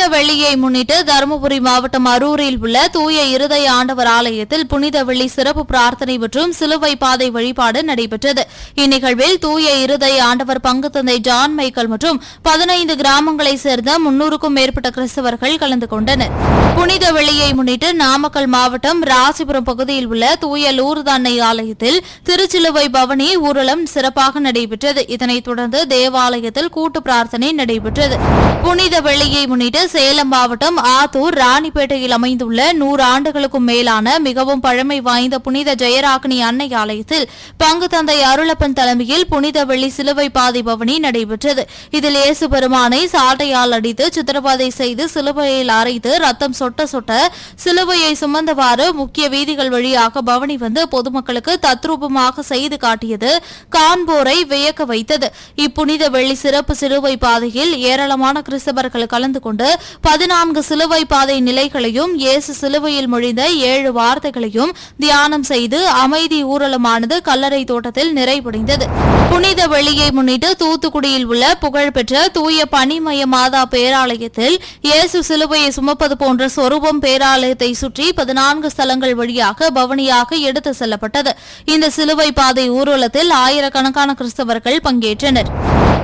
புனித வெள்ளியை முன்னிட்டு தருமபுரி மாவட்டம் அரூரில் உள்ள தூய இருதய ஆண்டவர் ஆலயத்தில் புனித வெள்ளி சிறப்பு பிரார்த்தனை மற்றும் சிலுவை பாதை வழிபாடு நடைபெற்றது. இந்நிகழ்வில் தூய இருதய ஆண்டவர் பங்கு தந்தை ஜான் மைக்கேல் மற்றும் பதினைந்து கிராமங்களைச் சேர்ந்த முன்னூறுக்கும் மேற்பட்ட கிறிஸ்தவர்கள் கலந்து கொண்டனர். புனித வெள்ளியை முன்னிட்டு நாமக்கல் மாவட்டம் ராசிபுரம் பகுதியில் உள்ள தூய லூர்து ஆலயத்தில் திருச்சிலுவை பவனி ஊர்வலம் சிறப்பாக நடைபெற்றது. இதனைத் தொடர்ந்து தேவாலயத்தில் கூட்டு பிரார்த்தனை நடைபெற்றது. புனித வெள்ளியை முன்னிட்டு சேலம் மாவட்டம் ஆத்தூர் ராணிப்பேட்டையில் அமைந்துள்ள நூறு ஆண்டுகளுக்கும் மேலான மிகவும் பழமை வாய்ந்த புனித ஜெயராகினி அன்னை ஆலயத்தில் பங்கு தந்தை அருளப்பன் தலைமையில் புனித வெள்ளி சிலுவை பாதை பவனி நடைபெற்றது. இதில் இயேசு பெருமானை சாட்டையால் அடித்து சித்திரபாதை செய்து சிலுவையில் அரைத்து ரத்தம் சொட்ட சொட்ட சிலுவையை சுமந்தவாறு முக்கிய வீதிகள் வழியாக பவனி வந்து பொதுமக்களுக்கு தத்ரூபமாக செய்து காட்டியது காண்போரை வியக்க வைத்தது. இப்புனித வெள்ளி சிறப்பு சிலுவை பாதையில் ஏராளமான கிறிஸ்தவர்கள் கலந்து கொண்டு பதினான்கு சிலுவை பாதை நிலைகளையும் இயேசு சிலுவையில் மொழிந்த ஏழு வார்த்தைகளையும் தியானம் செய்து அமைதி ஊர்வலமானது கல்லறை தோட்டத்தில் நிறைவடைந்தது புனித வெளியை முன்னிட்டு தூத்துக்குடியில் உள்ள புகழ்பெற்ற தூய பனிமய மாதா பேராலயத்தில் இயேசு சிலுவையை சுமப்பது போன்ற சொரூபம் பேராலயத்தை சுற்றி பதினான்கு ஸ்தலங்கள் வழியாக பவனியாக எடுத்து செல்லப்பட்டது. இந்த சிலுவை பாதை ஊர்வலத்தில் ஆயிரக்கணக்கான கிறிஸ்தவர்கள் பங்கேற்றனர்.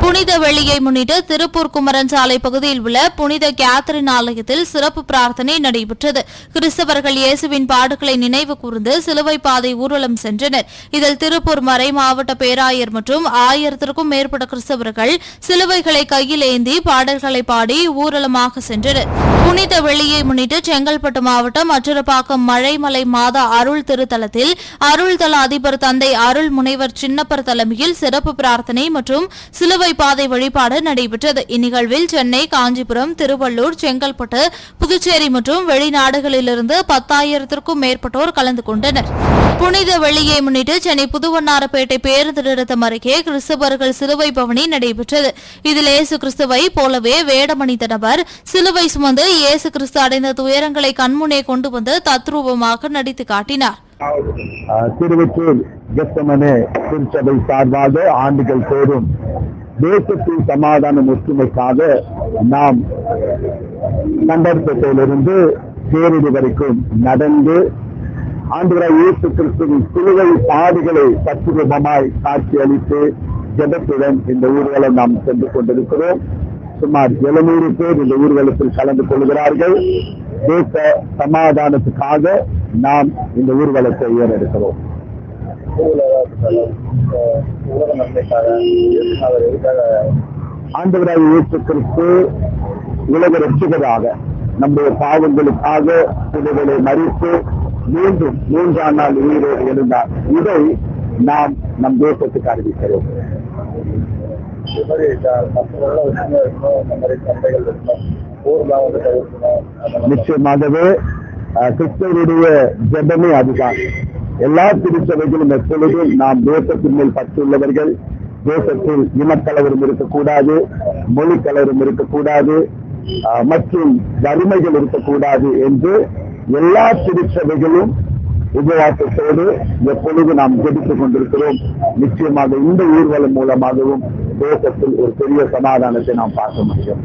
புனித வெள்ளியை முன்னிட்டு திருப்பூர் குமரன் சாலை பகுதியில் உள்ள புனித கேத்தரின் ஆலயத்தில் சிறப்பு பிரார்த்தனை நடைபெற்றது. கிறிஸ்தவர்கள் இயேசுவின் பாடுகளை நினைவு கூர்ந்து சிலுவை பாதை ஊர்வலம் சென்றனர். இதில் திருப்பூர் மறை மாவட்ட பேராயர் மற்றும் ஆயிரத்திற்கும் மேற்பட்ட கிறிஸ்தவர்கள் சிலுவைகளை கையில் ஏந்தி பாடல்களை பாடி ஊர்வலமாக சென்றனர். புனித வெள்ளியை முன்னிட்டு செங்கல்பட்டு மாவட்டம் அச்சுரப்பாக்கம் மழைமலை மாதா அருள் திருத்தலத்தில் அருள்தல அதிபர் தந்தை அருள் முனைவர் சின்னப்பர் தலைமையில் சிறப்பு பிரார்த்தனை மற்றும் சிலுவை பாதை வழிபாடு நடைபெற்றது. இந்நிகழ்வில் சென்னை காஞ்சிபுரம் திருவள்ளூர் செங்கல்பட்டு புதுச்சேரி மற்றும் வெளிநாடுகளிலிருந்து பத்தாயிரத்திற்கும் மேற்பட்டோர் கலந்து கொண்டனர். புனித வெள்ளியை முன்னிட்டு சென்னை புதுவண்ணாரப்பேட்டை பேருந்து நிறுத்தம் அருகே கிறிஸ்தவர்கள் சிலுவை பவனி நடைபெற்றது. இதில் இயேசு கிறிஸ்துவை போலவே வேடமணித்த நபர் சிலுவை சுமந்து இயேசு கிறிஸ்து அடைந்த துயரங்களை கண்முனே கொண்டு வந்து தத்ரூபமாக நடித்து காட்டினார். திருவற்றூர் கெத்தமனே திருச்சபை சார்பாக ஆண்டுகள் தோறும் தேசத்தின் சமாதான ஒற்றுமைக்காக நாம் கண்டற்பட்டிலிருந்து பேரிடி வரைக்கும் நடந்து ஆண்டுகளாய் இயேசு கிறிஸ்துவின் சிலுவை பாடுகளை தத்துரூபமாய் காட்சியளித்து ஜெபத்துடன் இந்த ஊர்வலம் நாம் சென்று கொண்டிருக்கிறோம். சுமார் எழுநூறு பேர் இந்த ஊர்வலத்தில் கலந்து கொள்கிறார்கள். தேச சமாதானத்துக்காக நாம் இந்த ஊர்வலத்தை ஏறெடுக்கிறோம். ஆண்டவராய் இயேசு கிறிஸ்து உலக ரட்சிகராக நம்முடைய பாவங்களுக்காக சிலுவைகளை மறித்து மீண்டும் மூன்றாம் நாள் உயிரோடு எழுந்தார். இதை நாம் நம் தேசத்துக்கு அறிவிக்கிறோம். இது மாதிரி மக்கள் விஷயமா இருக்கணும் இந்த மாதிரி சந்தைகள் இருக்கணும் ஊர்லாம் வந்து தவிர்க்கணும் நிச்சயமாகவே கிறிஸ்தவருடைய ஜெபமே அதுதான். எல்லா திருச்சபைகளும் எப்பொழுதும் நாம் தேசத்தின் மேல் பற்றுள்ளவர்கள் தேசத்தில் இனக்கலவரும் இருக்கக்கூடாது மொழி கலவரும் இருக்கக்கூடாது மற்றும் வறுமைகள் இருக்கக்கூடாது என்று எல்லா திருச்சபைகளும் விஜயவாசத்தோடு எப்பொழுது நாம் ஜெபித்துக் கொண்டிருக்கிறோம் நிச்சயமாக இந்த ஊர்வலம் மூலமாகவும் தேசத்தில் ஒரு பெரிய சமாதானத்தை நாம் பார்க்க முடியும்.